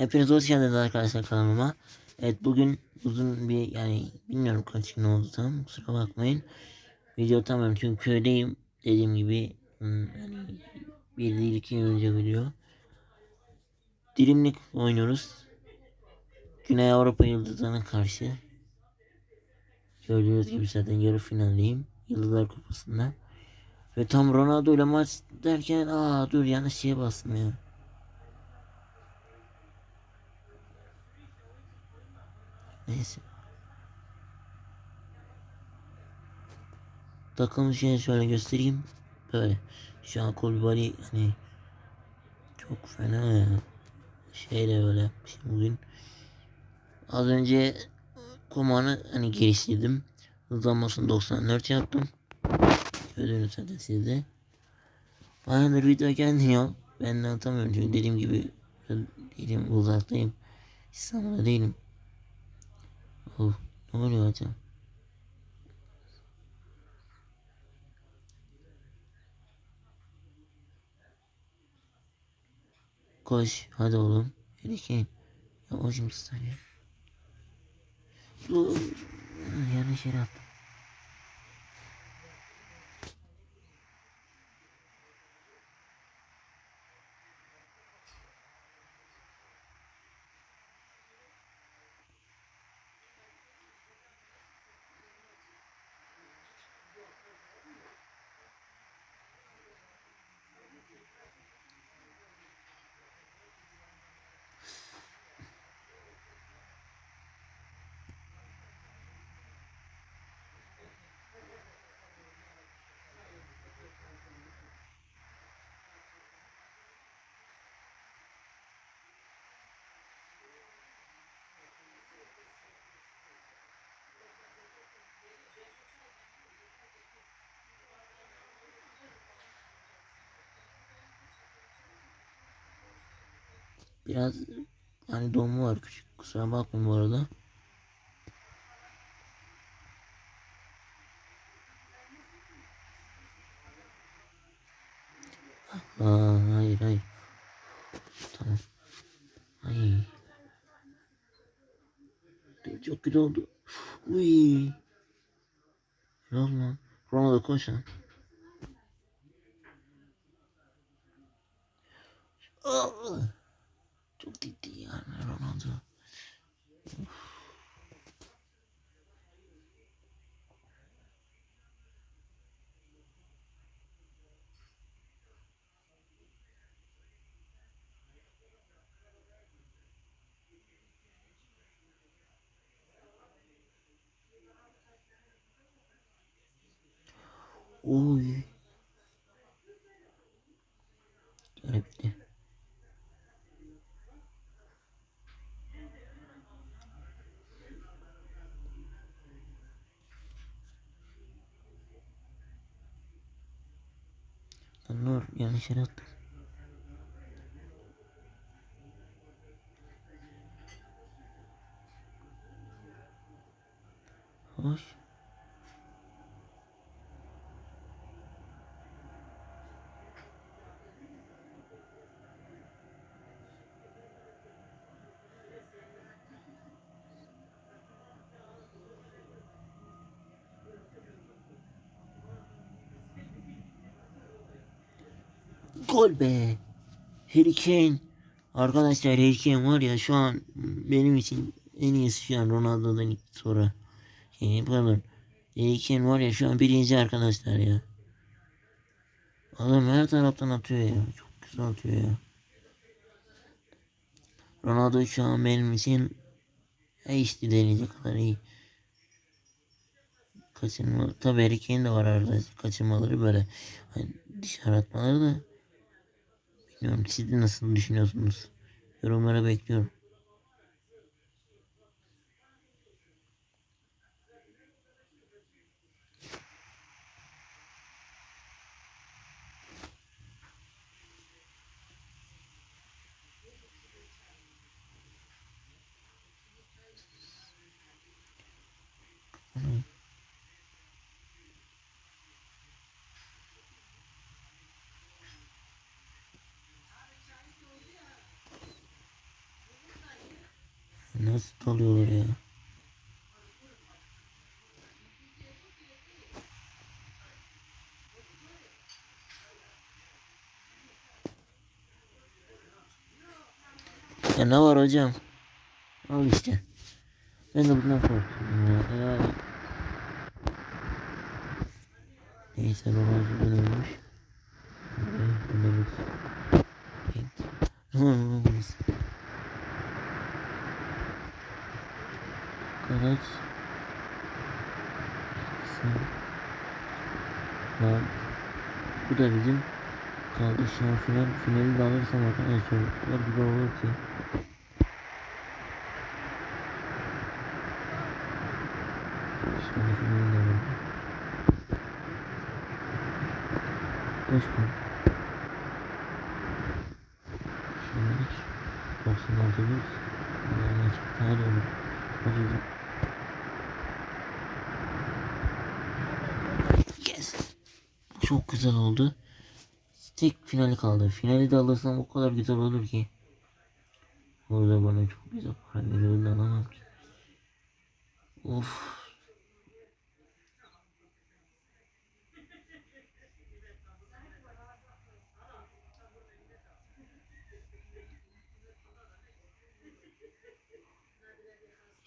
Hepiniz hoş geldiniz arkadaşlar kanalıma. Evet bugün uzun bir yani bilmiyorum kaç gün oldu tam kusura bakmayın. Video tamam çünkü köydeyim dediğim gibi hmm, yani bir değil iki gün önce video. Dilimlik oynuyoruz. Güney Avrupa Yıldızlarına karşı. Gördüğünüz gibi zaten yarı finaldeyim. Yıldızlar Kupası'nda. Ve tam Ronaldo ile maç derken aa dur yanlış şeye bastım ya. Neyse. Takım şeyini şöyle göstereyim. Böyle. Şu an Kolibali hani çok fena ya. Şeyle böyle yapmışım bugün. Az önce komanı hani geliştirdim. Hızlanmasını 94 yaptım. Gördüğünüz zaten sizde. Bayağıdır video gelmiyor. Ben de atamıyorum çünkü dediğim gibi değilim uzaktayım. İstanbul'da değilim. Oh, ne oluyor hocam? Koş hadi oğlum. Erikeğin. Yavaş mısın ya? Yanlış yere attım. Biraz hani donma var küçük. Kusura bakmayın bu arada. Aa, hayır hayır. Tamam. Hayır. Çok kötü oldu. Uy. Oldu lan? Ronaldo koş lan. Aa! Çok ciddi yani Ronaldo. Oy. Öyle bitti. Lan Nur yanlış yere attım. Hoş. Gol be. Harry Kane. Arkadaşlar Harry Kane var ya şu an benim için en iyisi şu an Ronaldo'dan sonra. Şey, pardon. Harry Kane var ya şu an birinci arkadaşlar ya. Adam her taraftan atıyor ya. Çok güzel atıyor ya. Ronaldo şu an benim için işte deneyecek kadar iyi. Kaçırma, tabii Harry Kane de var arada kaçırmaları böyle hani dışarı atmaları da Bilmiyorum siz nasıl düşünüyorsunuz? Yorumlara bekliyorum. Nasıl dalıyorlar ya? Ya ne var hocam? Al işte. Ben de bundan korktum ya. Yani... Neyse Ronaldo ölmüş. Ne olur burası. Sen. Lan. Bu da bizim kaldı şu an final. Finali de alırsam arkadaşlar. Var bir olur ki. Şimdi finali de alalım. Beş gün. Şimdilik 96 bir. Allah'ım açık. Daha da olur. Hadi hadi. Yes. Bu çok güzel oldu. Tek finali kaldı. Finali de alırsam o kadar güzel olur ki. Orada bana çok güzel para veriyordu alamam ki. Of.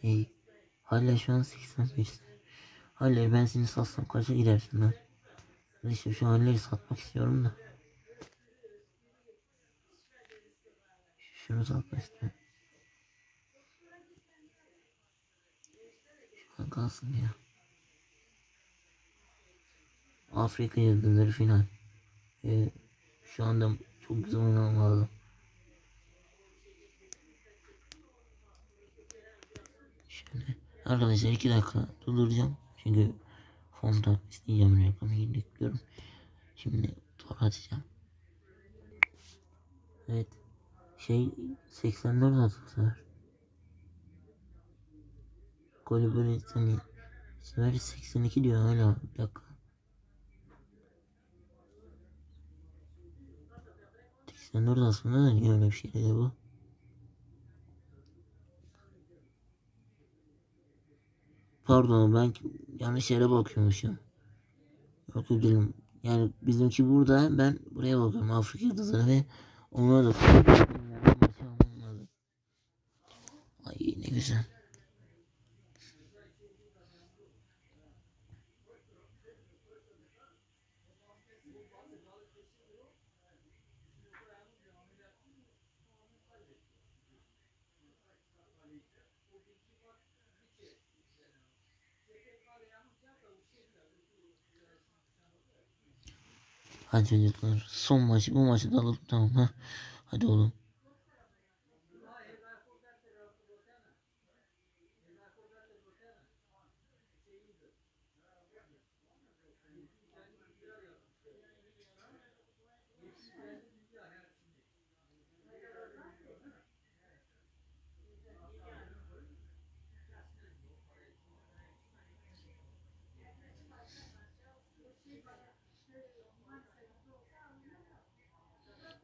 Şey, hala şu an 85. Hala ben seni satsam kaça gidersin lan? İşte şu halleri satmak istiyorum da. Şunu satmak istiyorum. Şu an kalsın ya. Afrika Yıldızları final. Ee, şu anda çok güzel oynamam lazım. Şöyle. Arkadaşlar iki dakika durduracağım. Çünkü fonda isteyeceğim reklamı indikliyorum. Şimdi tor atacağım. Evet. Şey 84 atı bu sefer. Golü böyle hani bu sefer 82 diyor hala bir dakika. 84 aslında da niye öyle bir şey dedi bu? Pardon ben yanlış yere bakıyormuşum. Yok dilerim. Yani bizimki burada ben buraya bakıyorum Afrika yıldızları ve onlara da. Ay ne güzel. Hadi çocuklar son maçı bu maçı da alalım tamam ha. Hadi oğlum.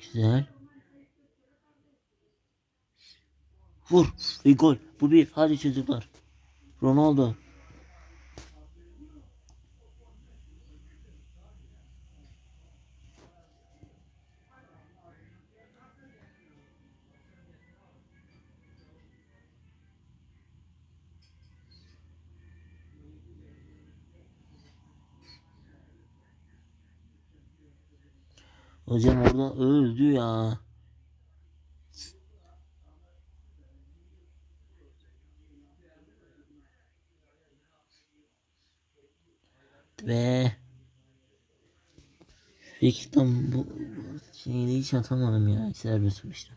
Güzel. Vur. Bir gol. Bu bir. Hadi çocuklar. Ronaldo. Hocam orada öldü ya. Ve Peki tam bu, şeyi hiç atamadım ya serbest vuruştan.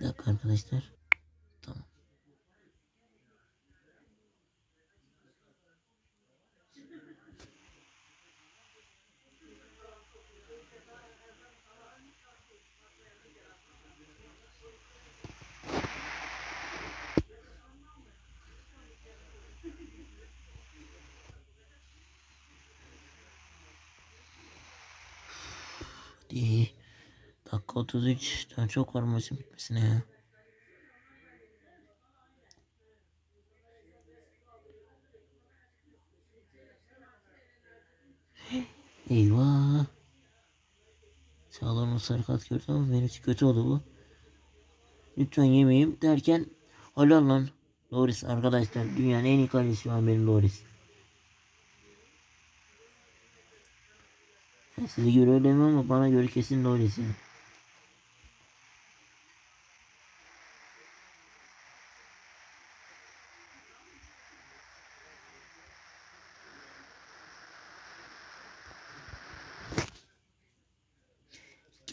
Bir dakika arkadaşlar. Hadi. Dakika 33. Daha çok var maçın bitmesine ya. Eyvah. Sağlam sarı kart gördüm ama benim için kötü oldu bu. Lütfen yemeyeyim derken helal lan. Loris arkadaşlar dünyanın en iyi kalecisi şu an benim Loris. Ben size göre öyle mi ama bana göre kesin Loris yani.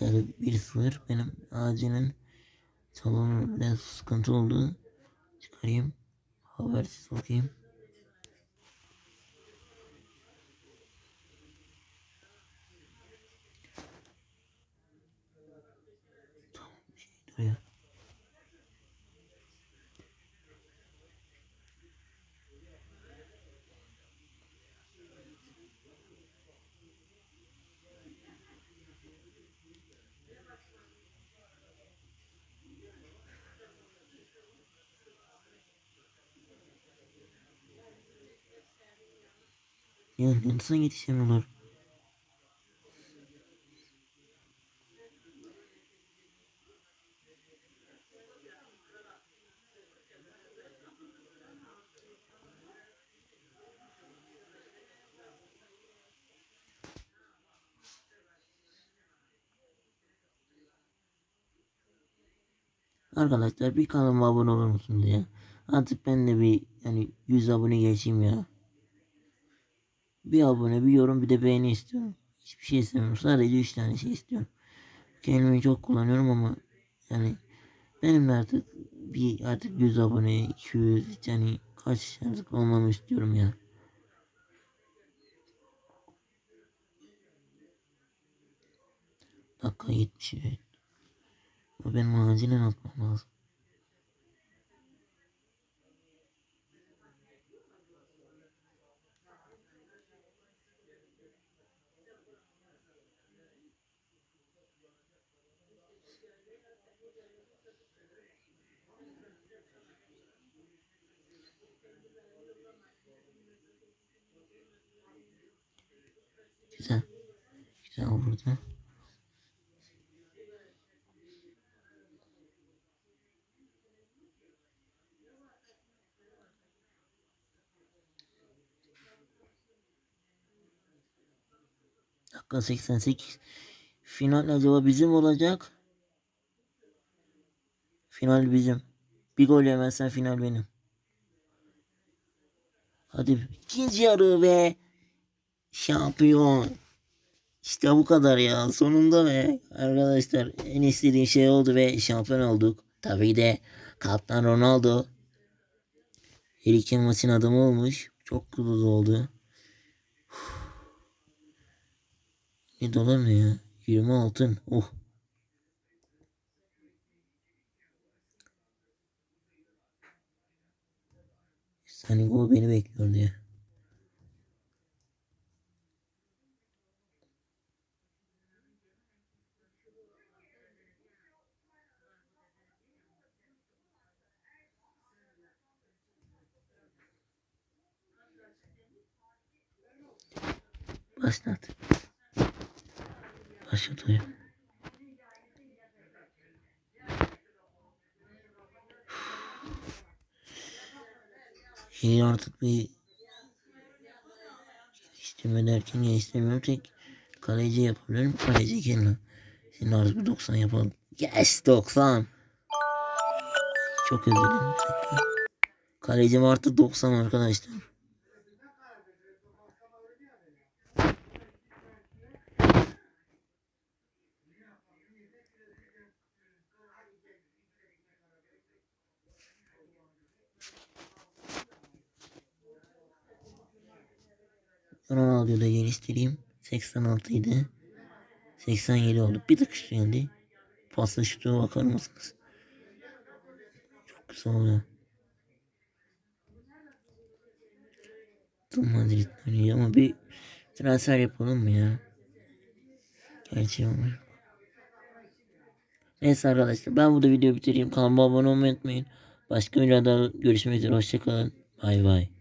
Yani bir sınır benim acilen salonun biraz sıkıntı oldu. Çıkarayım. Habersiz okuyayım. Ya nasıl yetişemiyorlar? Arkadaşlar bir kanalıma abone olur musunuz ya? Artık ben de bir yani 100 abone geçeyim ya. Bir abone, bir yorum, bir de beğeni istiyorum. Hiçbir şey istemiyorum. Sadece 3 tane şey istiyorum. Kelimeyi çok kullanıyorum ama yani benim de artık bir artık 100 abone, 200 yani kaç artık olmamı istiyorum ya. Dakika 70 evet. Benim acilen atmam lazım. Güzel. Güzel vurdu. Dakika 88. Final acaba bizim olacak? Final bizim. Bir gol yemezsen final benim. Hadi ikinci yarı ve şampiyon. İşte bu kadar ya. Sonunda ve arkadaşlar en istediğim şey oldu ve şampiyon olduk. Tabii de Kaptan Ronaldo. Her iki maçın adamı olmuş. Çok güzel oldu. Ne dolar ne ya? 20 altın. Oh. Sani gol beni bekliyor diye. Başlat. Başlatıyor. Şimdi artık bir geliştirme derken geliştirmiyorum tek kaleci yapabilirim. Kaleci kendi. Şimdi artık bir 90 yapalım. Yes 90. Çok özür dilerim. Kalecim artık 90 arkadaşlar. Ronaldo'yu da geliştireyim. 86 idi. 87 oldu. Bir tık üstü geldi. Pasla şutuna bakar mısınız? Çok güzel oluyor. Tüm Madrid oynuyor ama bir transfer yapalım mı ya? Gerçi olmuyor. Neyse arkadaşlar ben burada videoyu bitireyim. Kanalıma abone olmayı unutmayın. Başka videoda görüşmek üzere. Hoşçakalın. Bay bay.